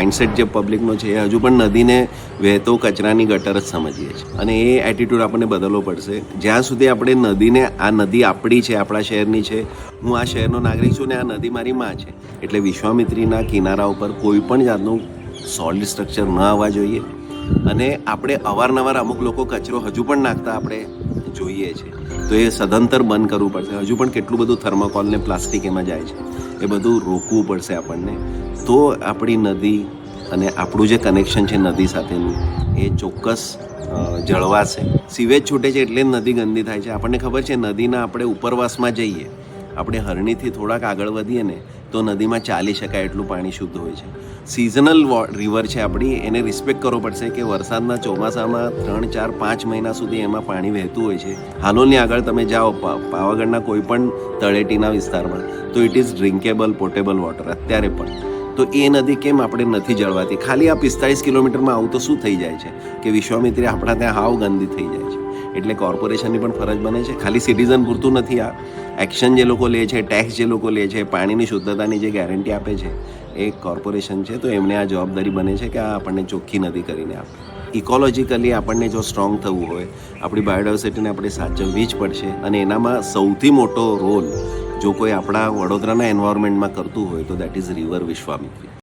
Mindset જે પબ્લિકનો છે, એ હજુ પણ નદીને વહેતો કચરાની ગટર જ સમજીએ છીએ. અને એ એટીટ્યૂડ આપણને બદલવો પડશે. જ્યાં સુધી આપણે નદીને, આ નદી આપણી છે, આપણા શહેરની છે, હું આ શહેરનો નાગરિક છું ને આ નદી મારી માં છે, એટલે વિશ્વામિત્રીના કિનારા ઉપર કોઈ પણ જાતનું સોલિડ સ્ટ્રક્ચર ન આવવા જોઈએ. અને આપણે અવારનવાર અમુક લોકો કચરો હજુ પણ નાખતા આપણે જોઈએ છે. તો એ સદંતર બંધ કરવું પડશે. હજુ પણ કેટલું બધું થર્માકોલને પ્લાસ્ટિક એમાં જાય છે. એ બધું રોકવું પડશે આપણને. તો આપણી નદી અને આપણું જે કનેક્શન છે નદી સાથેનું, એ ચોક્કસ જળવાશે. સિવેજ છૂટે છે એટલે નદી ગંદી થાય છે. આપણને ખબર છે, નદીના આપણે ઉપરવાસમાં જઈએ આપણે હરણીથી થોડાક આગળ વધીએ ને, તો નદીમાં ચાલી શકાય એટલું પાણી શુદ્ધ હોય છે. સિઝનલ રિવર છે આપણી, એને રિસ્પેક્ટ કરવો પડશે કે વરસાદના ચોમાસામાં ત્રણ, ચાર, પાંચ મહિના સુધી એમાં પાણી વહેતું હોય છે. હાલોલની આગળ તમે જાઓ પાવાગઢના કોઈ પણ તળેટીના વિસ્તારમાં, તો it is drinkable potable water અત્યારે પણ. તો એ નદી કેમ આપણે નથી જળવાતી? ખાલી આ પિસ્તાળીસ કિલોમીટરમાં આવું તો શું થઈ જાય છે? કે વિશ્વામિત્રી આપણા ત્યાં હાવ ગંદી થઈ જાય છે. એટલે કોર્પોરેશનની પણ ફરજ બને છે. ખાલી સિટીઝન પૂરતું નથી આ. એક્શન જે લોકો લે છે, ટેક્સ જે લોકો લે છે, પાણીની શુદ્ધતાની જે ગેરંટી આપે છે, એ કોર્પોરેશન છે. તો એમને આ જવાબદારી બને છે કે આ આપણને ચોખ્ખી નદી કરીને આપે. ઇકોલોજીકલી આપણને જો સ્ટ્રોંગ થવું હોય, આપણી બાયોડાયવર્સિટીને આપણે સાચવવી જ પડશે અને એનામાં સૌથી મોટો રોલ જો કોઈ આપણા વડોદરાના એન્વાયરમેન્ટમાં કરતું હોય, તો દેટ ઇઝ રિવર વિશ્વામિત્રી.